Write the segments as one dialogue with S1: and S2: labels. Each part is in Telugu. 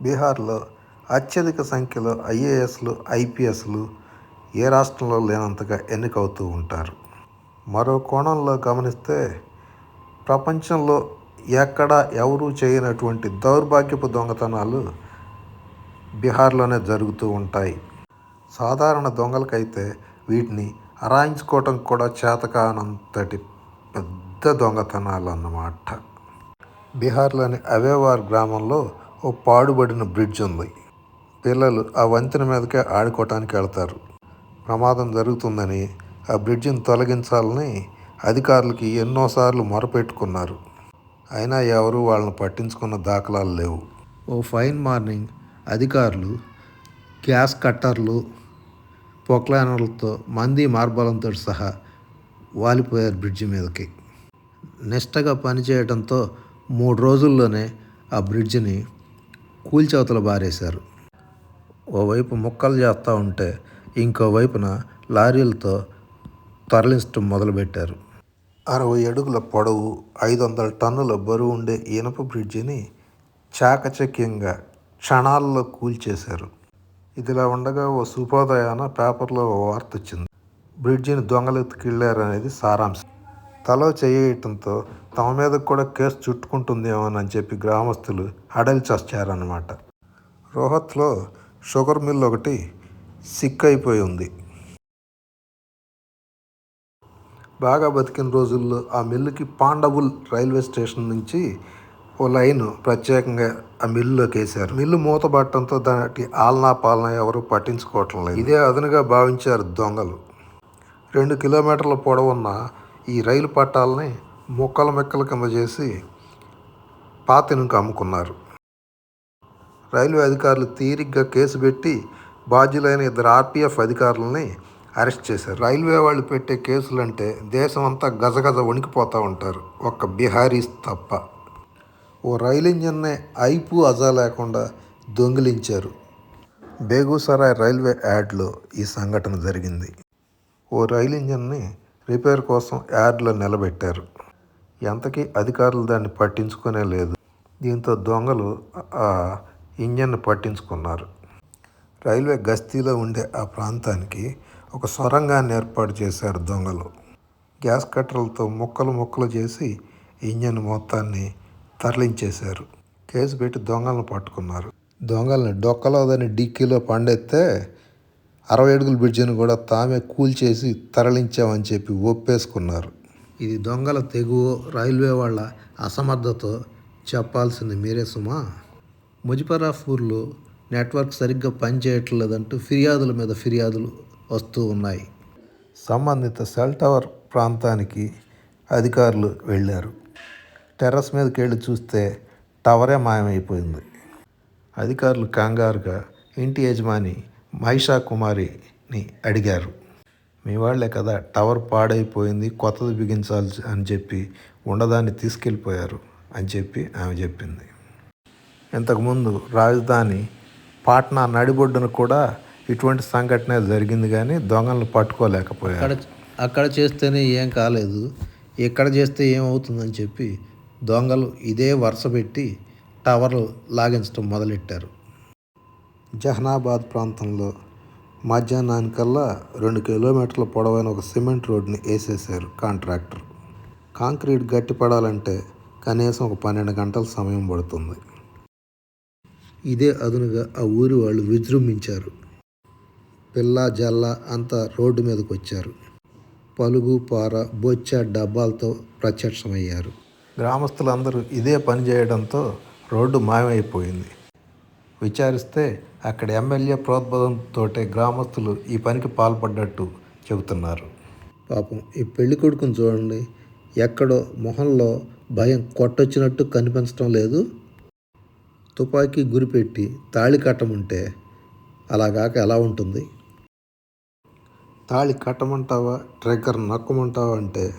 S1: బీహార్లో అత్యధిక సంఖ్యలో ఐఏఎస్లు ఐపీఎస్లు ఏ రాష్ట్రంలో లేనంతగా ఎన్నికవుతూ ఉంటారు. మరో కోణంలో గమనిస్తే ప్రపంచంలో ఎక్కడ ఎవరూ చేయనటువంటి దౌర్భాగ్యపు దొంగతనాలు బీహార్లోనే జరుగుతూ ఉంటాయి. సాధారణ దొంగలకైతే వీటిని అరాయించుకోవటం కూడా చేతకానంతటి పెద్ద దొంగతనాలు అన్నమాట బీహార్లోని అవేవార్ గ్రామంలో ఓ పాడుబడిన బ్రిడ్జ్ ఉంది. పిల్లలు ఆ వంతెన మీదకే ఆడుకోవటానికి వెళ్తారు. ప్రమాదం జరుగుతుందని ఆ బ్రిడ్జిని తొలగించాలని అధికారులకి ఎన్నోసార్లు మొరపెట్టుకున్నారు. అయినా ఎవరూ వాళ్ళని పట్టించుకున్న దాఖలాలు లేవు. ఓ ఫైన్ మార్నింగ్ అధికారులు గ్యాస్ కట్టర్లు పొక్లైనర్లతో మంది మార్బలంతో సహా వాలిపోయారు బ్రిడ్జి మీదకి. నిష్టగా పనిచేయడంతో మూడు రోజుల్లోనే ఆ బ్రిడ్జిని కూల్చవతల బారేశారు. ఓవైపు ముక్కలు చేస్తూ ఉంటే ఇంకోవైపున లారీలతో తరలించడం మొదలుపెట్టారు. అరవై అడుగుల పొడవు ఐదు వందల టన్నుల బరువు ఉండే ఇనప బ్రిడ్జిని చాకచక్యంగా క్షణాల్లో కూల్చేశారు ఇదిలా ఉండగా ఓ శుభోదయాన పేపర్లో ఓ వార్త వచ్చింది. బ్రిడ్జిని దొంగలెత్తుకెళ్ళారనేది సారాంశం. తలో చేయటంతో తమ మీద కూడా కేసు చుట్టుకుంటుందేమోనని చెప్పి గ్రామస్తులు అడలి చచ్చారన్నమాట రోహత్లో షుగర్ మిల్ ఒకటి సిక్ అయిపోయి ఉంది. బాగా బతికిన రోజుల్లో ఆ మిల్లుకి పాండవుల్ రైల్వే స్టేషన్ నుంచి ఓ లైన్ ప్రత్యేకంగా ఆ మిల్లులోకి వేశారు. మిల్లు మూతబట్టడంతో దాని ఆలనా పాలన ఎవరు పట్టించుకోవటం లేదు. ఇదే అదనుగా భావించారు దొంగలు. రెండు కిలోమీటర్ల పొడవున్న ఈ రైలు పట్టాలని ముక్కల మెక్కల కింద చేసి పాతినుకు అమ్ముకున్నారు. రైల్వే అధికారులు తీరిగ్గా కేసు పెట్టి బాధ్యులైన ఇద్దరు ఆర్పీఎఫ్ అధికారులని అరెస్ట్ చేశారు. రైల్వే వాళ్ళు పెట్టే కేసులంటే దేశం అంతా గజగజ వణికిపోతూ ఉంటారు. ఒక్క బిహారీస్ తప్ప. ఓ రైలు ఇంజన్నే ఐపు అజా లేకుండా దొంగిలించారు. బేగూసరాయ్ రైల్వే యాడ్లో ఈ సంఘటన జరిగింది. ఓ రైలు ఇంజన్ని రిపేర్ కోసం యార్డ్లో నిలబెట్టారు. ఎంతకీ అధికారులు దాన్ని పట్టించుకునే లేదు. దీంతో దొంగలు ఆ ఇంజన్ను పట్టించుకున్నారు. రైల్వే గస్తీలో ఉండే ఆ ప్రాంతానికి ఒక సొరంగాన్ని ఏర్పాటు చేశారు దొంగలు. గ్యాస్ కట్టర్లతో ముక్కలు ముక్కలు చేసి ఇంజన్ మొత్తాన్ని తరలించేశారు. కేసు పెట్టి దొంగలను పట్టుకున్నారు. దొంగలను డొక్కలోదని డిక్కీలో పండెత్తే అరవై అడుగుల బ్రిడ్జిని కూడా తామే కూల్చేసి తరలించామని చెప్పి ఒప్పేసుకున్నారు. ఇది దొంగల తెగువ రైల్వే వాళ్ళ అసమర్థతో చెప్పాల్సింది మీరే సుమా. ముజఫరాపూర్లో నెట్వర్క్ సరిగ్గా పనిచేయట్లేదంటూ ఫిర్యాదుల మీద ఫిర్యాదులు వస్తూ ఉన్నాయి. సంబంధిత సెల్ టవర్ ప్రాంతానికి అధికారులు వెళ్ళారు. టెర్రస్ మీదకి వెళ్ళి చూస్తే టవరే మాయమైపోయింది. అధికారులు కంగారుగా ఇంటి యజమాని మహిషా కుమారిని అడిగారు. మీ వాళ్ళే కదా టవర్ పాడైపోయింది కొత్తది బిగించాలి అని చెప్పి ఉండదాన్ని తీసుకెళ్ళిపోయారు అని చెప్పి ఆమె చెప్పింది. ఇంతకుముందు రాజధాని పాట్నా నడిబొడ్డున కూడా ఇటువంటి సంఘటన జరిగింది కానీ దొంగలను పట్టుకోలేకపోయారు.
S2: అక్కడ అక్కడ చేస్తేనే ఏం కాలేదు ఇక్కడ చేస్తే ఏమవుతుందని చెప్పి దొంగలు ఇదే వరుస పెట్టి టవర్లు లాగించడం మొదలెట్టారు.
S1: జహనాబాద్ ప్రాంతంలో మధ్యాహ్నానికల్లా రెండు కిలోమీటర్ల పొడవైన ఒక సిమెంట్ రోడ్ని వేసేసారు కాంట్రాక్టర్. కాంక్రీట్ గట్టిపడాలంటే కనీసం ఒక పన్నెండు గంటల సమయం పడుతుంది. ఇదే అదునుగా ఆ ఊరి వాళ్ళు విజృంభించారు. పిల్ల జల్ల అంతా రోడ్డు మీదకి వచ్చారు పలుగు పార బొచ్చ డబ్బాలతో ప్రత్యక్షమయ్యారు. గ్రామస్తులందరూ ఇదే పని చేయడంతో రోడ్డు మాయమైపోయింది. విచారిస్తే అక్కడ ఎమ్మెల్యే ప్రోద్బలంతో గ్రామస్తులు ఈ పనికి పాల్పడ్డట్టు చెబుతున్నారు. పాపం ఈ పెళ్ళి కొడుకుని చూడండి ఎక్కడో మొహంలో భయం కొట్టొచ్చినట్టు కనిపించడం లేదు. తుపాకీ గురిపెట్టి తాళి కట్టమంటే అలాగాక ఎలా ఉంటుంది? తాళి కట్టమంటావా ట్రిగ్గర్ నొక్కమంటావా అంటే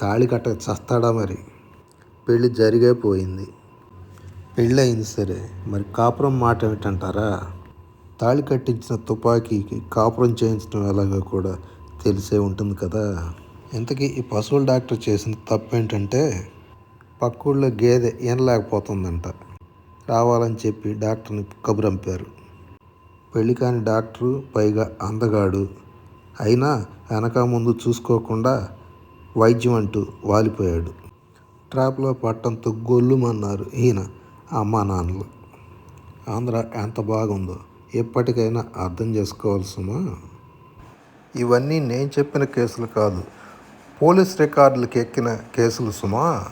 S1: తాళి కట్ట చస్తాడా మరి? పెళ్ళి జరిగే పోయింది. పెళ్ళయింది సరే. మరి కాపురం మాట ఏమిటంటారా? తాళి కట్టించిన తుపాకీకి కాపురం చేయించడం ఎలాగో కూడా తెలిసే ఉంటుంది కదా. ఇంతకీ ఈ పశువుల డాక్టర్ చేసిన తప్పు ఏంటంటే పక్కూళ్ళో గేదె ఈనలేకపోతుందంట. రావాలని చెప్పి డాక్టర్ని కబురంపారు. పెళ్ళి కాని డాక్టరు పైగా అందగాడు. అయినా వెనక ముందు చూసుకోకుండా వైద్యం అంటూ వాలిపోయాడు. ట్రాప్లో పట్టంతో గొల్లుమన్నారు ఈయన. అమ్మా నాన్నలు. ఆంధ్ర ఎంత బాగుందో ఎప్పటికైనా అర్థం చేసుకోవాల్సిమా ఇవన్నీ నేను చెప్పిన కేసులు కాదు. పోలీస్ రికార్డులకు ఎక్కిన కేసులు సుమా.